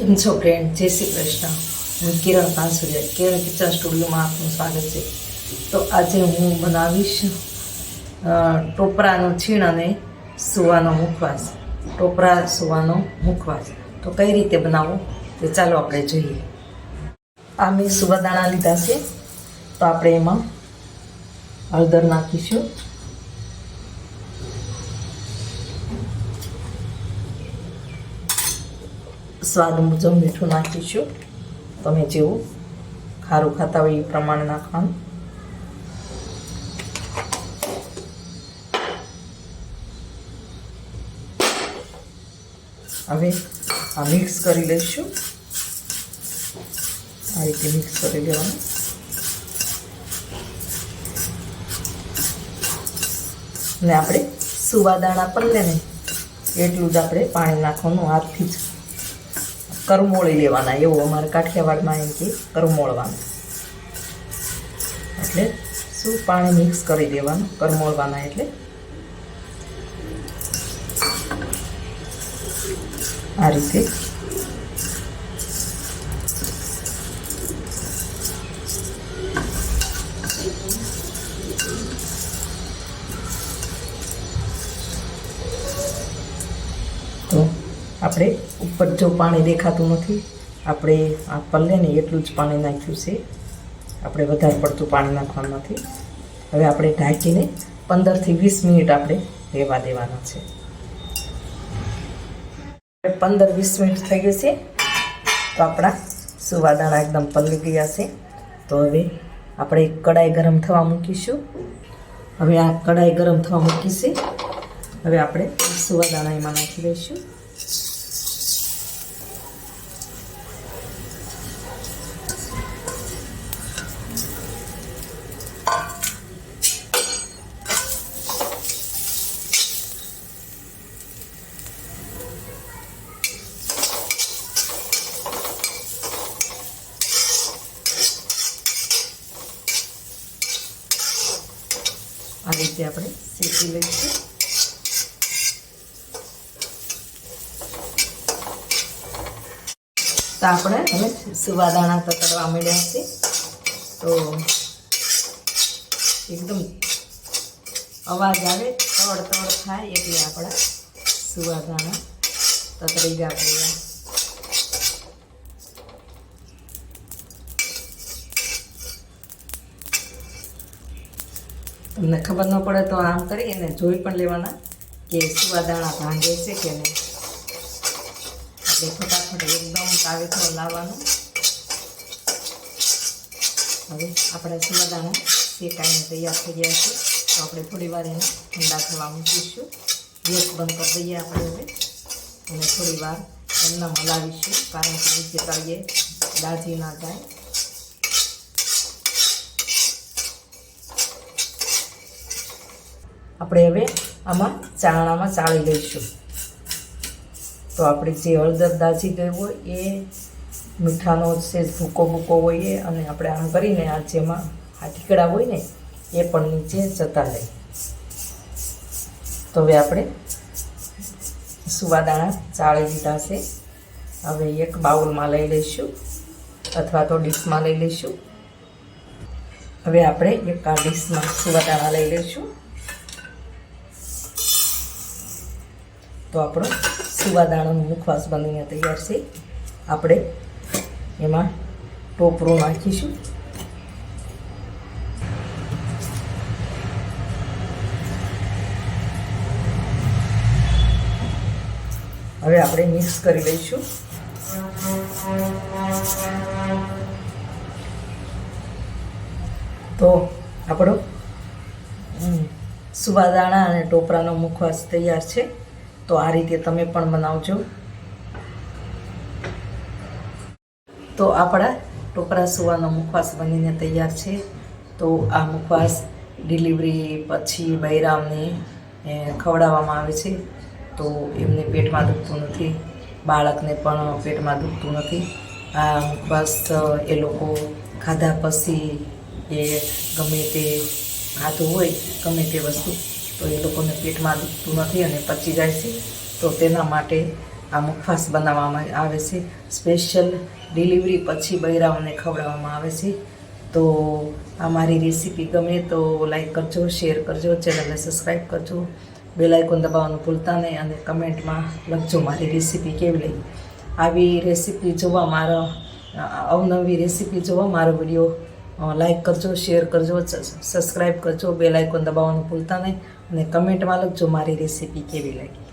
કેમ છો ફ્રેન્ડ જય શ્રી કૃષ્ણ. હું કિરણ કાંસુરિયા કિરણ કિચન સ્ટુડિયોમાં આપનું સ્વાગત છે. તો આજે હું બનાવીશ ટોપરાનો છીણ અને સુવાનો મુખવાસ. ટોપરા સુવાનો મુખવાસ. તો કઈ રીતે બનાવવો તે ચાલો આપણે જોઈએ. આ મેં સુવાદાણા લીધા છે. તો આપણે એમાં હળદર નાખીશું. સ્વાદ મુજબ મીઠું નાખીશું તમે જેવું ખારું ખાતા હોય એ પ્રમાણે નાખવાનું. હવે આ મિક્સ કરી લઈશું. આ રીતે મિક્સ કરી લેવાનું. ને આપણે સુવાદાણા પલ્લે ને એટલું જ આપણે પાણી નાખવાનું હાથથી જ. કરમોળી લેવાના, એવું અમારે કાઠિયાવાડમાં એમ કે કરમોળવાનું. એટલે શું પાણી મિક્સ કરી દેવાનું, કરમોળવાના એટલે? આ રીતે આપણે ઉપર જો પાણી દેખાતું નથી, આપણે આ પલ્લેને એટલું જ પાણી નાખ્યું છે. આપણે વધારે પડતું પાણી નાખવાનું નથી. હવે આપણે ઢાંકીને પંદરથી વીસ મિનિટ આપણે રહેવા દેવાના છે. પંદર વીસ મિનિટ થઈ ગઈ છે, તો આપણા સુવાદાણા એકદમ પલળી ગયા છે. તો હવે આપણે કડાઈ ગરમ થવા મૂકીશું. હવે આ કડાઈ ગરમ થવા મૂકીશું હવે આપણે સુવાદાણા એમાં નાખી દઈશું. રીતે આપણે શેકી લઈશું. તો આપણે હવે સુવાદાણા તતડવા મળ્યા છે. તો એકદમ અવાજ આવે તળ તળ થાય એટલે આપણા સુવાદાણા તતરી ગયા તમને ખબર ન પડે તો આમ કરી અને જોઈ પણ લેવાના કે સુવાદાણા ભાંગે છે કે નહીં. આપણે ફટાફટ એકદમ કાવેથો લાવવાનું. હવે આપણા સુવાદાણા શેકાઈને તૈયાર થઈ ગયા છે. તો આપણે થોડી વાર એને ઠંડા થવા મૂકીશું. ગેસ બંધ કરી દઈએ આપણે હવે. અને થોડી વાર એમના હલાવીશું, કારણ કે નીચે તળીએ દાજી ના જાય આપણે હવે આમાં ચાણામાં ચાળી લઈશું. તો આપણે જે હળદર, દાજી ગયું હોય એ મીઠાનો છે ભૂકો ભૂકો હોય એ અને આપણે આમ કરીને આ જેમાં આ ઠીકડા હોય ને, એ પણ નીચે જતા રહે. તો હવે આપણે સુવાદાણા ચાળી લીધા છે. હવે એક બાઉલમાં લઈ લઈશું અથવા તો ડીશમાં લઈ લઈશું. હવે આપણે એક આ ડીશમાં સુવાદાણા લઈ લઈશું. તો આપણો સુવાદાણાનું મુખવાસ બનીને તૈયાર છે. આપણે એમાં ટોપરું નાખીશું. હવે આપણે મિક્સ કરી લઈશું. તો આપણો સુવાદાણા અને ટોપરાનો મુખવાસ તૈયાર છે. તો આ રીતે તમે પણ બનાવજો. તો આપણા ટોપરા સુવાનો મુખવાસ બનીને તૈયાર છે. તો આ મુખવાસ ડિલિવરી પછી બૈરામને ખવડાવવામાં આવે છે. તો એમને પેટમાં દુખતું નથી. બાળકને પણ પેટમાં દુખતું નથી. આ મુખવાસ, એ લોકો ખાધા પછી એ ગમે તે ખાતું હોય, ગમે તે વસ્તુ તો એ લોકોને પેટમાં દુખતું નથી અને પચી જાય છે. તો તેના માટે આ મુખવાસ બનાવવામાં આવે છે. સ્પેશિયલ ડિલિવરી પછી બૈરાઓને ખવડાવવામાં આવે છે. તો આ મારી રેસીપી ગમે તો લાઈક કરજો શેર કરજો ચેનલને સબસ્ક્રાઈબ કરજો. બેલ આઇકોન દબાવવાનું ભૂલતા નહીં અને કમેન્ટમાં લખજો મારી રેસીપી કેવી લઈ આવી રેસીપી જોવા મારો અવનવી રેસીપી જોવા મારો વીડિયો લાઈક કરજો શેર કરજો સબસ્ક્રાઈબ કરજો બેલ આઇકોન દબાવવાનું ભૂલતા નહીં અને કમેન્ટમાં લખજો મારી રેસીપી કેવી લાગી.